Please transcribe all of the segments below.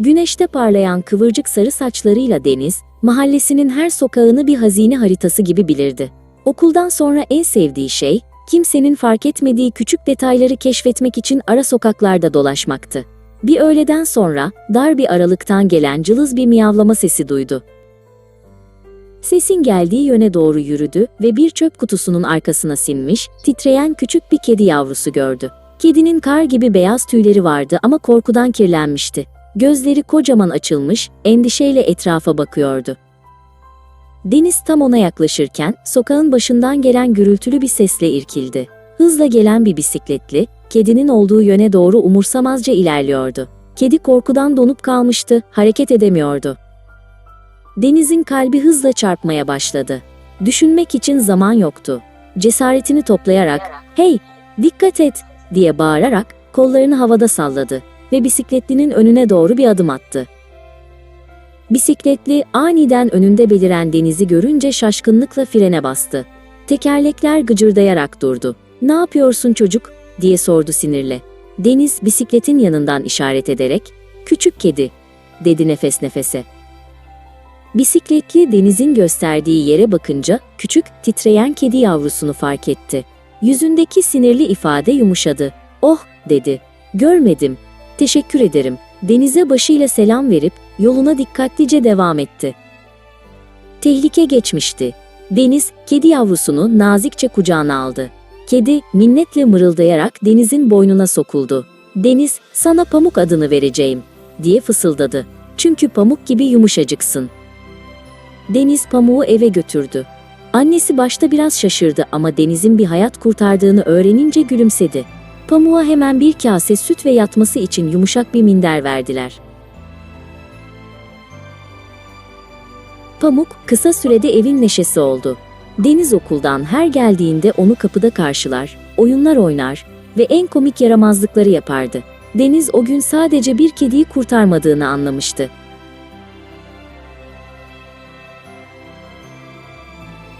Güneşte parlayan kıvırcık sarı saçlarıyla Deniz, mahallesinin her sokağını bir hazine haritası gibi bilirdi. Okuldan sonra en sevdiği şey, kimsenin fark etmediği küçük detayları keşfetmek için ara sokaklarda dolaşmaktı. Bir öğleden sonra dar bir aralıktan gelen cılız bir miyavlama sesi duydu. Sesin geldiği yöne doğru yürüdü ve bir çöp kutusunun arkasına sinmiş, titreyen küçük bir kedi yavrusu gördü. Kedinin kar gibi beyaz tüyleri vardı ama korkudan kirlenmişti. Gözleri kocaman açılmış, endişeyle etrafa bakıyordu. Deniz tam ona yaklaşırken sokağın başından gelen gürültülü bir sesle irkildi. Hızla gelen bir bisikletli, kedinin olduğu yöne doğru umursamazca ilerliyordu. Kedi korkudan donup kalmıştı, hareket edemiyordu. Deniz'in kalbi hızla çarpmaya başladı. Düşünmek için zaman yoktu. Cesaretini toplayarak, "Hey, dikkat et!" diye bağırarak kollarını havada salladı ve bisikletlinin önüne doğru bir adım attı. Bisikletli aniden önünde beliren denizi görünce şaşkınlıkla frene bastı. Tekerlekler gıcırdayarak durdu. "Ne yapıyorsun çocuk?" diye sordu sinirle. Deniz bisikletin yanından işaret ederek, "Küçük kedi." dedi nefes nefese. Bisikletli denizin gösterdiği yere bakınca küçük, titreyen kedi yavrusunu fark etti. Yüzündeki sinirli ifade yumuşadı. "Oh!" dedi. "Görmedim. Teşekkür ederim." Denize başıyla selam verip yoluna dikkatlice devam etti. Tehlike geçmişti. Deniz, kedi yavrusunu nazikçe kucağına aldı. Kedi, minnetle mırıldayarak denizin boynuna sokuldu. Deniz, sana pamuk adını vereceğim, diye fısıldadı. Çünkü pamuk gibi yumuşacıksın. Deniz pamuğu eve götürdü. Annesi başta biraz şaşırdı ama Deniz'in bir hayat kurtardığını öğrenince gülümsedi. Pamuğa hemen bir kase süt ve yatması için yumuşak bir minder verdiler. Pamuk kısa sürede evin neşesi oldu. Deniz okuldan her geldiğinde onu kapıda karşılar, oyunlar oynar ve en komik yaramazlıkları yapardı. Deniz o gün sadece bir kediyi kurtarmadığını anlamıştı.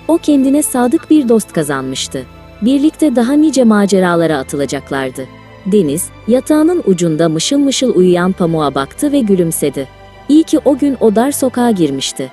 O kendine sadık bir dost kazanmıştı. Birlikte daha nice maceralara atılacaklardı. Deniz, yatağının ucunda mışıl mışıl uyuyan pamuğa baktı ve gülümsedi. İyi ki o gün o dar sokağa girmişti.